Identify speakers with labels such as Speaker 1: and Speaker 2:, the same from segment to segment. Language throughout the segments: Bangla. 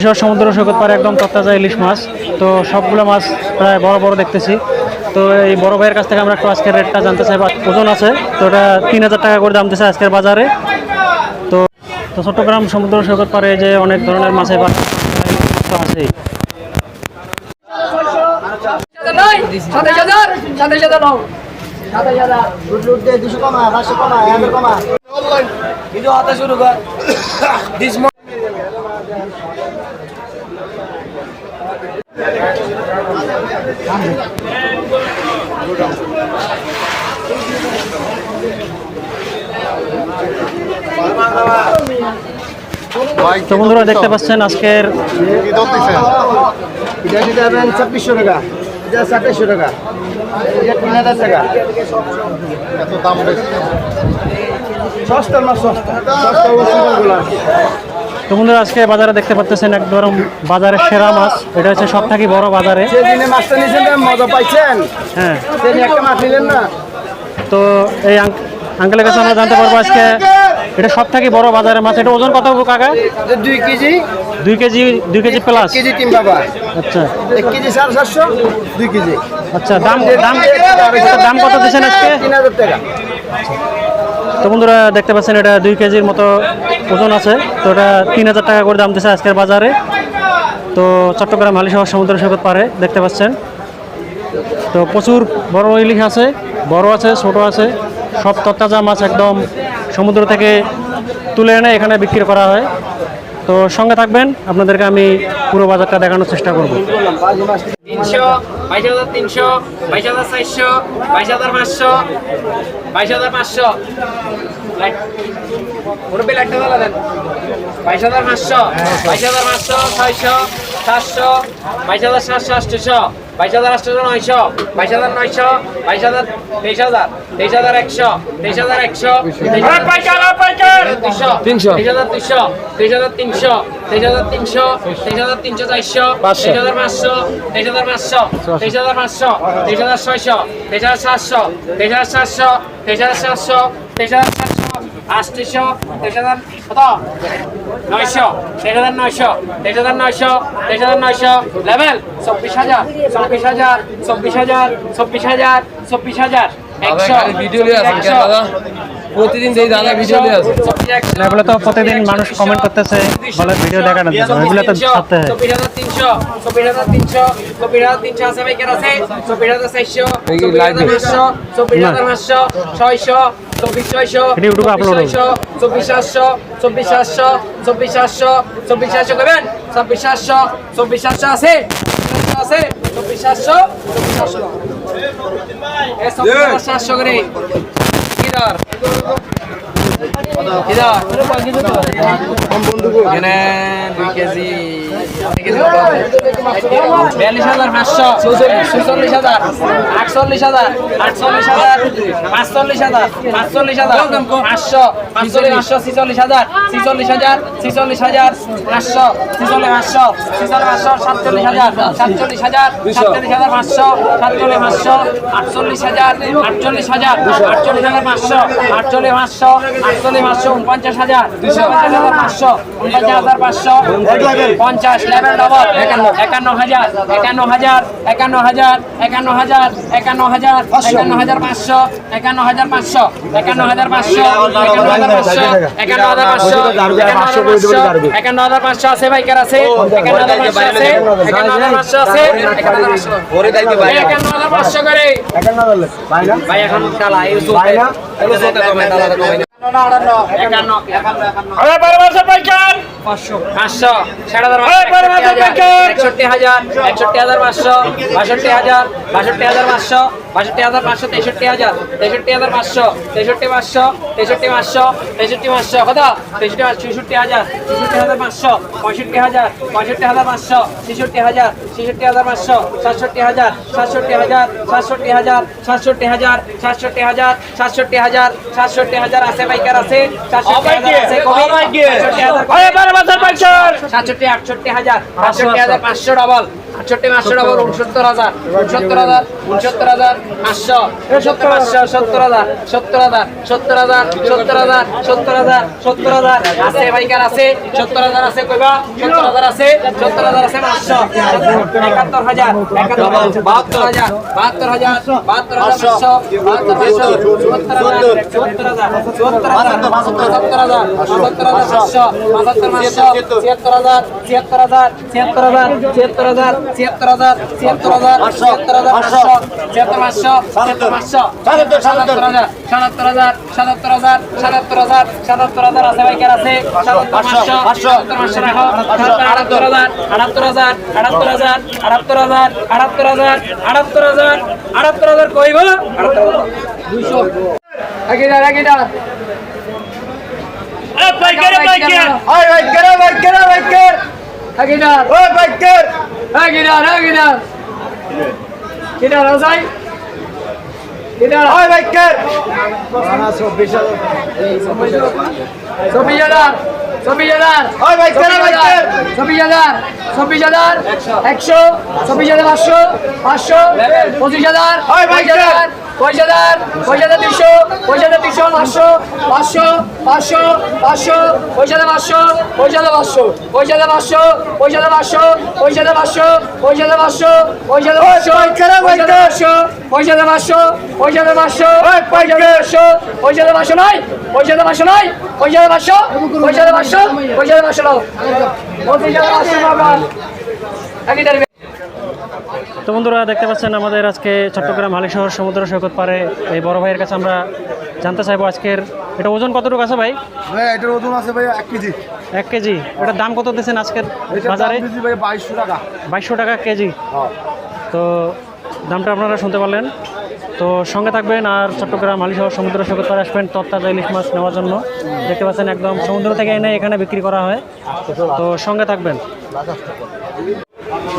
Speaker 1: ঈশ্বর সমুদ্র সৈকত পারে একদম তত্তাজা ইলিশ মাছ। তো সবগুলো মাছ প্রায় বড় বড় দেখতেছি। তো এই বড় ভাইয়ের কাছ থেকে আমরা একটু আজকের রেটটা জানতে চাই বা ওজন আছে। তো এটা তিন হাজার টাকা করে দাম দিচ্ছে আজকের বাজারে। তো তো চট্টগ্রাম সমুদ্র সৈকত পারে যে অনেক ধরনের মাছের বাজার তো আছেই।
Speaker 2: দুশো কমা পাঁচশো কমা হাজার কমা।
Speaker 3: শুরু কর
Speaker 1: তো বন্ধুরা দেখতে পাচ্ছেন আজকের
Speaker 2: ছাব্বিশশো টাকা এটা সাতাইশশো টাকা এটা তিন হাজার টাকা
Speaker 4: এত দাম বেশি
Speaker 2: সস্তা মাছ সস্তা
Speaker 1: তো বন্ধুরা আজকে বাজারে দেখতে পাচ্ছেন একদম বাজারের সেরা মাছ। এটা হচ্ছে সব থেকে বড় বাজারে। হ্যাঁ।
Speaker 2: সেদিন একটা মাছ নিলেন না?
Speaker 1: তো এই আঙ্ক- আঙ্কেলের কাছে আমরা জানতে পারব আজকে এটা সব থেকে বড় বাজারের মাছ। এটা ওজন কত হব কাকা?
Speaker 2: দুই কেজি।
Speaker 1: দুই কেজি দুই কেজি প্লাস
Speaker 2: কেজি তিন বাবা।
Speaker 1: আচ্ছা।
Speaker 2: এক কেজি সাড়ে সাতশো দুই কেজি।
Speaker 1: আচ্ছা দাম দাম দাম কত দিচ্ছেন আজকে?
Speaker 2: তিন হাজার টাকা।
Speaker 1: তো বন্ধুরা, দেখতে পাচ্ছেন এটা দুই কেজির মতো ওজন আছে। তো এটা তিন হাজার টাকা করে দাম দিচ্ছে আজকের বাজারে। তো চট্টগ্রাম হালিশহর সমুদ্র সৈকত পারে দেখতে পাচ্ছেন। তো প্রচুর বড় ইলিশ আছে, বড় আছে, ছোট আছে। সব তত্তাজা মাছ একদম সমুদ্র থেকে তুলে এনে এখানে বিক্রি করা হয়। তো সঙ্গে থাকবেন আপনাদেরকে আমি পুরো বাজারটা দেখানোর চেষ্টা করব
Speaker 3: তিনশো বাইশ হাজার তিনশো বাইশ হাজার চারশো বাইশ হাজার পাঁচশো বাইশ হাজার পাঁচশো মুরব্বী লাইটটা ভালো দেন বাইশ হাজার পাঁচশো বাইশ হাজার পাঁচশো ছয়শো সাতশো বাইশ হাজার সাতশো আটশোশো বাইশ হাজার আটশোশো নয়শো বাইশ হাজার নয়শো বাইশ হাজার তেইশ হাজার তেইশ হাজার একশো তেইশ হাজার একশো তিনশো তেইশ হাজার তিনশো তেইশ হাজার তিনশো তেইশ হাজার তিনশো তেইশ হাজার তিনশো চারশো তেইশ হাজার পাঁচশো তেইশ হাজার পাঁচশো তেইশ হাজার পাঁচশো তেইশ হাজার ছয়শো তেইশ হাজার সাতশো তেইশ হাজার সাতশো তেইশ হাজার সাতশো তেইশ হাজার সাতশো আটত্রিশশো তেইশ হাজার কত নয়শো তেইশ হাজার নয়শো তেইশ হাজার নয়শো তেইশ হাজার নয়শো লেভেল চব্বিশ হাজার চব্বিশ হাজার চব্বিশ হাজার চব্বিশ হাজার চব্বিশ হাজার একশো
Speaker 5: ভিডিও কেন প্রতিদিন যেই দাদা ভিডিও লিয়ে আছে।
Speaker 1: এগুলো তো প্রতিদিন মানুষ কমেন্ট করতেছে বলে ভিডিও দেখানোর জন্য এগুলো তো ছাড়তে হয়
Speaker 3: চব্বিশ হাজার তিনশো চব্বিশ হাজার তিনশো চব্বিশ হাজার তিনশো আছে আছে? চব্বিশ সাতশো দেবেন চব্বিশ সাতশো চব্বিশ সাতশো আছে? আছে? চব্বিশ সাতশো চব্বিশ সাতশো। সাতশো করে। কিদার এখানে দুই কেজি? বিয়াল্লিশ হাজার, পাঁচশো সুচল্লিশ হাজার, আটচল্লিশ হাজার আটচল্লিশ হাজার, পাঁচচল্লিশ হাজার পাঁচচল্লিশ হাজার, পাঁচশো পাঁচচল্লিশ পাঁচশো, ছিচল্লিশ হাজার ছিচল্লিশ হাজার ছিচল্লিশ হাজার, পাঁচশো, ছিচল্লিশ পাঁচশো ছিচল্লিশ, পাঁচশো, সাতচল্লিশ হাজার সাতচল্লিশ হাজার সাতচল্লিশ হাজার, পাঁচশো, সাতচল্লিশ, পাঁচশো, আটচল্লিশ হাজার আটচল্লিশ হাজার আটচল্লিশ হাজার, পাঁচশো, আটচল্লিশ, পাঁচশো আটচল্লিশ পাঁচশো উনপঞ্চাশ হাজার পাঁচশো উনপঞ্চাশ হাজার পাঁচশো পঞ্চাশ লেভেল ডবল একান্ন একান্ন হাজার একান্ন হাজার একান্ন হাজার একান্ন হাজার একান্ন হাজার একান্ন হাজার পাঁচশো একান্ন হাজার পাঁচশো একান্ন হাজার পাঁচশো একান্ন হাজার পাঁচশো একান্ন হাজার পাঁচশো একান্ন হাজার পাঁচশো আছে বাইকার আছে একান্ন হাজার পাঁচশো আছে একান্ন হাজার পাঁচশো আছে একান্ন হাজার পাঁচশো একান্ন হাজার পাঁচশো করে ভাই এখন এই একষট্টি হাজার একষট্টি হাজার পাঁচশো বাষট্টি হাজার বাষট্টি হাজার পাঁচশো বাষট্টি হাজার পাঁচশো তেষট্টি হাজার তেষট্টি হাজার পাঁচশো তেষট্টি পাঁচশো তেষট্টি পাঁচশো তেষট্টি পাঁচশো কত? তেষট্টি চৌষট্টি হাজার চৌষট্টি হাজার পাঁচশো পঁয়ষট্টি হাজার পঁয়ষট্টি হাজার পাঁচশো ছেষট্টি হাজার ছেষট্টি হাজার পাঁচশো সাতষট্টি হাজার সাতষট্টি হাজার সাতষট্টি হাজার সাতষট্টি হাজার সাতষট্টি হাজার সাতষট্টি হাজার সাতষট্টি হাজার আছে বাইকার আছে সাতষট্টি হাজার সাতষট্টি আটষট্টি হাজার আটষট্টি হাজার পাঁচশো। ডবল আটষট্টি পাঁচশো ডবল উনসত্তর হাজার উনসত্তর হাজার উনসত্তর হাজার পাঁচশো সত্তর পাঁচশো সত্তর হাজার সত্তর হাজার সত্তর হাজার সত্তর হাজার সত্তর হাজার সত্তর হাজার আছে বাইকার আছে সত্তর হাজার আছে কইবা সত্তর হাজার আছে সত্তর হাজার আছে পাঁচশো একাত্তর হাজার একাত্তর বাহাত্তর হাজার বাহাত্তর হাজার বাহাত্তর হাজার পাঁচশো বাহাত্তর পাঁচশো চুয়াত্তর হাজার চুয়াত্তর হাজার পঁচাত্তর হাজার পঁচাত্তর হাজার পাঁচশো পঁচাত্তর পাঁচশো ছিয়াত্তর হাজার ছিয়াত্তর হাজার ছিয়াত্তর হাজার ছিয়াত্তর হাজার ছিয়াত্তর হাজার ছিয়াত্তর হাজার ছিয়াত্তর হাজার পাঁচশো ছিয়াত্তর পাঁচশো ছিয়াত্তর পাঁচশো সাতাত্তর হাজার সাতাত্তর হাজার সাতাত্তর হাজার সাতাত্তর হাজার সাতাত্তর হাজার আছে বাইকার আছে? সাতাত্তর পাঁচশো সাতাত্তর পাঁচশো রাখো। আটাত্তর হাজার আটাত্তর হাজার আটাত্তর হাজার আটাত্তর হাজার আটাত্তর হাজার আটাত্তর হাজার আটাত্তর হাজার কইব? আটাত্তর হাজার। দুইশো। আগেদার আগেদার বাইকার বাইকার।
Speaker 2: বাইকের বাইকের বাইকের।
Speaker 3: আগেদার
Speaker 2: ওই বাইকের।
Speaker 3: আগেদার আগেদার কিদার আসাই কিদার
Speaker 2: ওই বাইকের চব্বিশ
Speaker 3: চব্বিশ হাজার চব্বিশ হাজার
Speaker 2: ওই বাইকের ওই বাইকের
Speaker 3: চব্বিশ হাজার চব্বিশ হাজার একশো চব্বিশ হাজার পাঁচশো পাঁচশো হাজার
Speaker 2: ওই
Speaker 3: পঁচিশ
Speaker 2: বাইকের।
Speaker 3: হাজার পঁচিশ পঁচিশ পঁচিশ পাঁচশো পাঁচশো পাঁচশো পাঁচশো পঁচিশ হাজার পাঁচশো হাজার পাঁচশো হাজার পাঁচশো হাজার পাঁচশো হাজার পাঁচশো হাজার পাঁচশো পঁচিশ পাঁচশো
Speaker 2: বাইকের,
Speaker 3: পঁচিশ হাজার পাঁচশো পঁচিশ পাঁচশো নয় হাজার পাঁচশো নয় হাজার পাঁচশো হাজার পাঁচশো পঁচিশ পাঁচশো একই তারিখে
Speaker 1: তো বন্ধুরা দেখতে পাচ্ছেন আমাদের আজকে চট্টগ্রাম হালি শহর সমুদ্র সৈকত পারে এই বড় ভাইয়ের কাছে আমরা জানতে চাইব আজকের এটা ওজন কতটুকু আছে ভাই?
Speaker 2: ভাই এটার ওজন আছে ভাই এক কেজি।
Speaker 1: এক কেজি। ওটার দাম কত দিচ্ছেন আজকের বাজারে?
Speaker 2: বাইশশো টাকা।
Speaker 1: বাইশশো টাকা কেজি। তো দামটা আপনারা শুনতে পারলেন। তো সঙ্গে থাকবেন আর চট্টগ্রাম হালিশহর সমুদ্র সৈকত পাড়ে আসবেন তত্তাজা ইলিশ মাছ নেওয়ার জন্য। দেখতে পাচ্ছেন একদম সমুদ্র থেকে এনে এখানে বিক্রি করা হয়। তো সঙ্গে থাকবেন।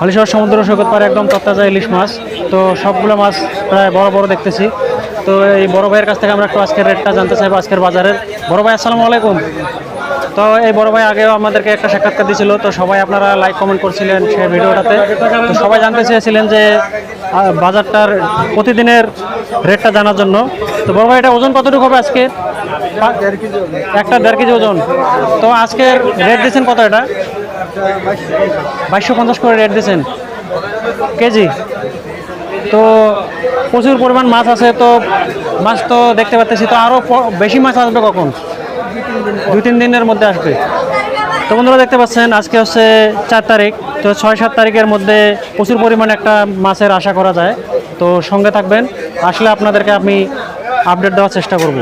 Speaker 1: হালিশহর সমুদ্র সৈকত পাড়ে একদম তত্তাজা ইলিশ মাছ। তো সবগুলো মাছ প্রায় বড় বড় দেখতেছি। তো এই বড় ভাইয়ের কাছ থেকে আমরা একটু আজকের রেটটা জানতে চাইব আজকের বাজারের। বড় ভাই আসসালামু আলাইকুম। তো এই বড় ভাই আগেও আমাদেরকে একটা সাক্ষাৎকার দিয়েছিল তো সবাই আপনারা লাইক কমেন্ট করছিলেন সেই ভিডিওটাতে। তো সবাই জানতে চেয়েছিলেন যে বাজারটার প্রতিদিনের রেটটা জানার জন্য। তো বড় ভাই এটা ওজন কতটুকু হবে আজকে? একটা দেড় কেজি ওজন। তো আজকের রেট দিয়েছেন কত এটা? বাইশশো পঞ্চাশ করে রেট দিয়েছেন। কেজি? তো প্রচুর পরিমাণ মাছ আছে, তো মাছ তো দেখতে পাচ্ছি তো আরও বেশি মাছ আসবে কখন? দুই তিন দিনের মধ্যে আসবে। তো বন্ধুরা দেখতে পাচ্ছেন, আজকে হচ্ছে চার তারিখ, তো ছয় সাত তারিখের মধ্যে প্রচুর পরিমাণে একটা মাছের আশা করা যায়। তো সঙ্গে থাকবেন, আসলে আপনাদেরকে আমি আপডেট দেওয়ার চেষ্টা করব।